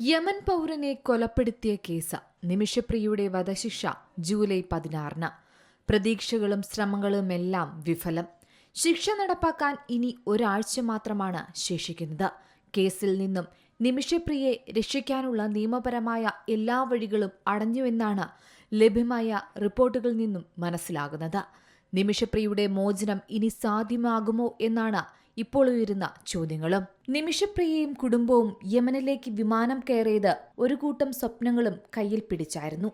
Yemen പൗരനെ കൊലപ്പെടുത്തിയ case നിമിഷപ്രിയയുടെ വധശിക്ഷ ജൂലൈ പതിനാറിന്. പ്രതീക്ഷകളും ശ്രമങ്ങളുമെല്ലാം വിഫലം. ശിക്ഷ നടപ്പാക്കാൻ ഇനി ഒരാഴ്ച മാത്രമാണ് ശേഷിക്കുന്നത്. കേസിൽ നിന്നും നിമിഷപ്രിയയെ രക്ഷിക്കാനുള്ള നിയമപരമായ എല്ലാ വഴികളും അടഞ്ഞുവെന്നാണ് ലഭ്യമായ റിപ്പോർട്ടുകളിൽ നിന്നും മനസ്സിലാകുന്നത്. നിമിഷപ്രിയയുടെ മോചനം ഇനി സാധ്യമാകുമോ എന്നാണ് ഇപ്പോൾ ഉയരുന്ന ചോദ്യങ്ങളും നിമിഷപ്രിയയും കുടുംബവും യമനിലേക്ക് വിമാനം കയറിയത് ഒരു കൂട്ടം സ്വപ്നങ്ങളും കയ്യിൽ പിടിച്ചായിരുന്നു.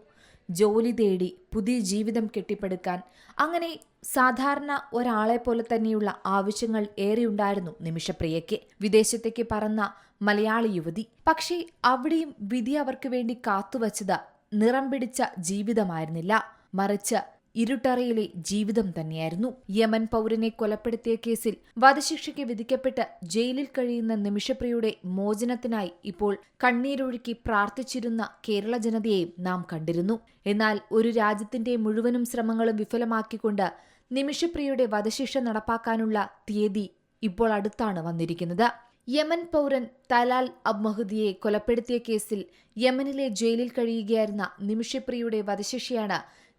ജോലി തേടി പുതിയ ജീവിതം കെട്ടിപ്പടുക്കാൻ അങ്ങനെ സാധാരണ ഒരാളെ പോലെ തന്നെയുള്ള ആവശ്യങ്ങൾ ഏറെയുണ്ടായിരുന്നു നിമിഷപ്രിയയ്ക്ക്. വിദേശത്തേക്ക് പറന്ന മലയാളി യുവതി. പക്ഷേ അവിടെയും വിധി അവർക്ക് വേണ്ടി കാത്തുവച്ചത് നിറം പിടിച്ച ജീവിതമായിരുന്നില്ല. മറിച്ച് ഇരുട്ടറയിലെ ജീവിതം തന്നെയായിരുന്നു. യമൻ പൗരനെ കൊലപ്പെടുത്തിയ കേസിൽ വധശിക്ഷയ്ക്ക് വിധിക്കപ്പെട്ട് ജയിലിൽ കഴിയുന്ന നിമിഷപ്രിയയുടെ മോചനത്തിനായി ഇപ്പോൾ കണ്ണീരൊഴുക്കി പ്രാർത്ഥിച്ചിരുന്ന കേരള ജനതയെയും നാം കണ്ടിരുന്നു. എന്നാൽ ഒരു രാജ്യത്തിന്റെ മുഴുവനും ശ്രമങ്ങളും വിഫലമാക്കിക്കൊണ്ട് നിമിഷപ്രിയയുടെ വധശിക്ഷ നടപ്പാക്കാനുള്ള തീയതി ഇപ്പോൾ അടുത്താണ് വന്നിരിക്കുന്നത്. യമൻ പൗരൻ തലാൽ അബ്മഹദിയെ കൊലപ്പെടുത്തിയ കേസിൽ യമനിലെ ജയിലിൽ കഴിയുകയായിരുന്ന നിമിഷപ്രിയയുടെ വധശിക്ഷയാണ്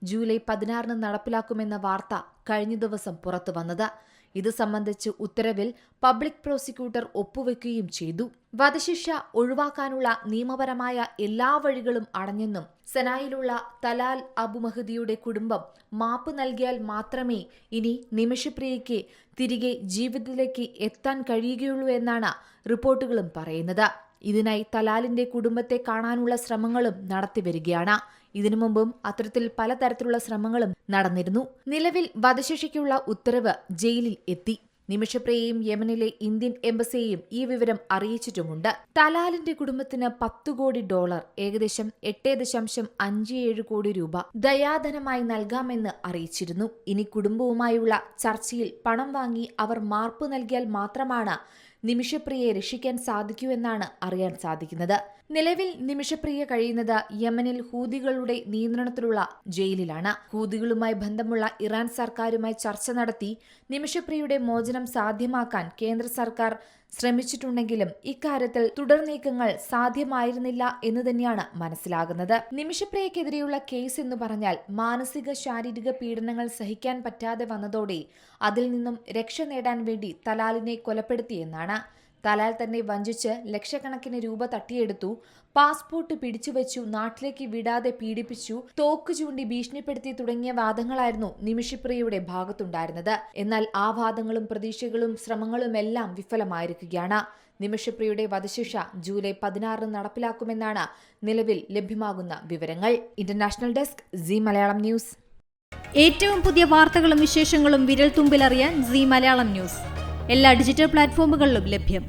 ജൂലൈ പതിനാറിന് നടപ്പിലാക്കുമെന്ന വാർത്ത കഴിഞ്ഞ ദിവസം പുറത്തു വന്നത്. ഇത് സംബന്ധിച്ച് ഉത്തരവിൽ പബ്ലിക് പ്രോസിക്യൂട്ടർ ഒപ്പുവെക്കുകയും ചെയ്തു. വധശിക്ഷ ഒഴിവാക്കാനുള്ള നിയമപരമായ എല്ലാ വഴികളും അടഞ്ഞെന്നും സെനായിലുള്ള തലാൽ അബുമഹദിയുടെ കുടുംബം മാപ്പ് നൽകിയാൽ മാത്രമേ ഇനി നിമിഷപ്രിയയ്ക്ക് തിരികെ ജീവിതത്തിലേക്ക് എത്താൻ കഴിയുകയുള്ളൂ എന്നാണ് റിപ്പോർട്ടുകളും പറയുന്നത്. ഇതിനായി തലാലിന്റെ കുടുംബത്തെ കാണാനുള്ള ശ്രമങ്ങളും നടത്തിവരികയാണ് ഇതിനു മുമ്പും അത്തരത്തിൽ പലതരത്തിലുള്ള ശ്രമങ്ങളും നടന്നിരുന്നു. നിലവിൽ വധശിക്ഷയ്ക്കുള്ള ഉത്തരവ് ജയിലിൽ എത്തി. നിമിഷപ്രിയയും യമനിലെ ഇന്ത്യൻ എംബസിയെയും ഈ വിവരം അറിയിച്ചിട്ടുമുണ്ട്. തലാലിന്റെ കുടുംബത്തിന് പത്തു കോടി ഡോളർ ഏകദേശം എട്ട് ദശാംശം അഞ്ച് ഏഴ് കോടി രൂപ ദയാധനമായി നൽകാമെന്ന് അറിയിച്ചിരുന്നു. ഇനി കുടുംബവുമായുള്ള ചർച്ചയിൽ പണം വാങ്ങി അവർ മാർപ്പ് നൽകിയാൽ മാത്രമാണ് നിമിഷപ്രിയയെ രക്ഷിക്കാൻ സാധിക്കൂ എന്നാണ് അറിയാൻ സാധിക്കുന്നത്. നിലവിൽ നിമിഷപ്രിയ കഴിയുന്നത് യമനിൽ ഹൂതികളുടെ നിയന്ത്രണത്തിലുള്ള ജയിലിലാണ്. ഹൂതികളുമായി ബന്ധമുള്ള ഇറാൻ സർക്കാരുമായി ചർച്ച നടത്തി നിമിഷപ്രിയയുടെ മോചനം സാധ്യമാക്കാൻ കേന്ദ്ര സർക്കാർ ശ്രമിച്ചിട്ടുണ്ടെങ്കിലും ഇക്കാര്യത്തിൽ തുടർ നീക്കങ്ങൾ സാധ്യമായിരുന്നില്ല എന്ന് തന്നെയാണ് മനസ്സിലാകുന്നത്. നിമിഷപ്രിയക്കെതിരെയുള്ള കേസ് എന്ന് പറഞ്ഞാൽ മാനസിക ശാരീരിക പീഡനങ്ങൾ സഹിക്കാൻ പറ്റാതെ വന്നതോടെ അതിൽ നിന്നും രക്ഷ നേടാൻ വേണ്ടി തലാലിനെ കൊലപ്പെടുത്തിയെന്നാണ്. തലാൽ തന്നെ വഞ്ചിച്ച് ലക്ഷക്കണക്കിന് രൂപ തട്ടിയെടുത്തു. പാസ്പോർട്ട് പിടിച്ചുവെച്ചു നാട്ടിലേക്ക് വിടാതെ പീഡിപ്പിച്ചു തോക്ക് ചൂണ്ടി ഭീഷണിപ്പെടുത്തി തുടങ്ങിയ വാദങ്ങളായിരുന്നു നിമിഷിപ്രിയയുടെ ഭാഗത്തുണ്ടായിരുന്നത്. എന്നാൽ ആ വാദങ്ങളും പ്രതീക്ഷകളും ശ്രമങ്ങളുമെല്ലാം വിഫലമായിരിക്കുകയാണ്. നിമിഷപ്രിയയുടെ വധശിക്ഷ ജൂലൈ പതിനാറിന് നടപ്പിലാക്കുമെന്നാണ് നിലവിൽ ലഭ്യമാകുന്ന വിവരങ്ങൾ. International desk Zee Malayalam news. ഏറ്റവും പുതിയ വാർത്തകളും വിശേഷങ്ങളും വിരൽ തുമ്പിലറിയാൻ സി മലയാളം ന്യൂസ്. എല്ലാ ഡിജിറ്റൽ പ്ലാറ്റ്ഫോമുകളിലും ലഭ്യം.